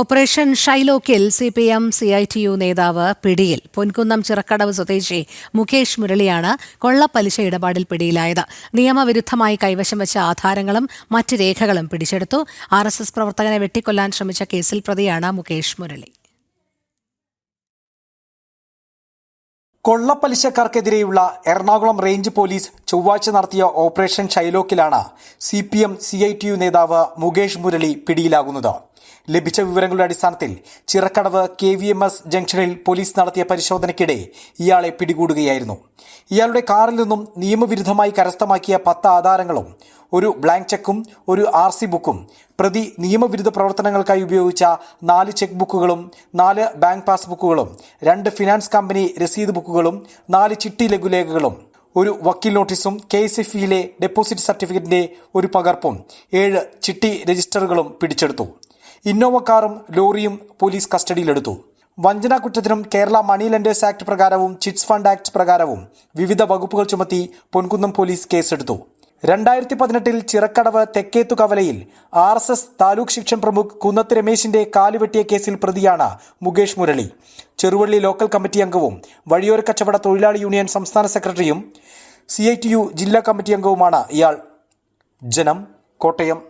Operation ഷൈലോക്കിൽ C P M C I T U നേതാവ് പിടിയിൽ. പൊൻകുന്നം ചിറക്കടവ് സ്വദേശി മുകേഷ് മുരളിയാണ് കൊള്ളപ്പലിശ ഇടപാടിൽ പിടിയിലായത്. നിയമവിരുദ്ധമായി കൈവശം വെച്ച ആധാരങ്ങളും മറ്റ് രേഖകളും പിടിച്ചെടുത്തു. ആർ എസ് എസ് പ്രവർത്തകനെ വെട്ടിക്കൊല്ലാൻ ശ്രമിച്ച കേസിൽ പ്രതിയാണ് മുകേഷ് മുരളി. കൊള്ളപ്പലിശക്കാർക്കെതിരെയുള്ള എറണാകുളം റേഞ്ച് പോലീസ് ചൊവ്വാഴ്ച നടത്തിയ operation ഷൈലോക്കിലാണ് C P M C I T U നേതാവ് മുകേഷ് മുരളി പിടിയിലാകുന്നത്. ലഭിച്ച വിവരങ്ങളുടെ അടിസ്ഥാനത്തിൽ Chirakkadavu K V M S ജംഗ്ഷനിൽ പോലീസ് നടത്തിയ പരിശോധനയ്ക്കിടെ ഇയാളെ പിടികൂടുകയായിരുന്നു. ഇയാളുടെ കാറിൽ നിന്നും നിയമവിരുദ്ധമായി കരസ്ഥമാക്കിയ പത്ത് ആധാരങ്ങളും ഒരു ബ്ലാങ്ക് ചെക്കും ഒരു ആർ സി ബുക്കും പ്രതി നിയമവിരുദ്ധ പ്രവർത്തനങ്ങൾക്കായി ഉപയോഗിച്ച നാല് ചെക്ക് ബുക്കുകളും നാല് ബാങ്ക് പാസ്ബുക്കുകളും രണ്ട് ഫിനാൻസ് കമ്പനി രസീത് ബുക്കുകളും നാല് ചിട്ടി ലഘുലേഖകളും ഒരു വക്കീൽ നോട്ടീസും കെ എസ് എഫ് ഇയിലെ ഡെപ്പോസിറ്റ് സർട്ടിഫിക്കറ്റിന്റെ ഒരു പകർപ്പും ഏഴ് ചിട്ടി രജിസ്റ്ററുകളും പിടിച്ചെടുത്തു. ഇന്നോവ കാറും ലോറിയും പോലീസ് കസ്റ്റഡിയിലെടുത്തു. വഞ്ചനാ കുറ്റത്തിനും കേരള മണി ലെൻഡേഴ്സ് ആക്ട് പ്രകാരവും ചിറ്റ്സ് ഫണ്ട് ആക്ട് പ്രകാരവും വിവിധ വകുപ്പുകൾ ചുമത്തി പൊൻകുന്നം പോലീസ് കേസെടുത്തു. രണ്ടായിരത്തി പതിനെട്ടിൽ ചിറക്കടവ് തെക്കേത്തു കവലയിൽ ആർ എസ് എസ് താലൂക്ക് ശിക്ഷൻ പ്രമുഖ് കുന്നത്ത് രമേശിന്റെ കാലുവെട്ടിയ കേസിൽ പ്രതിയാണ് മുകേഷ് മുരളി. ചെറുവള്ളി ലോക്കൽ കമ്മിറ്റി അംഗവും വഴിയോര കച്ചവട തൊഴിലാളി യൂണിയൻ സംസ്ഥാന സെക്രട്ടറിയും സി ഐ ടി യു ജില്ലാ കമ്മിറ്റി അംഗവുമാണ് ഇയാൾ. ജനം കോട്ടയം.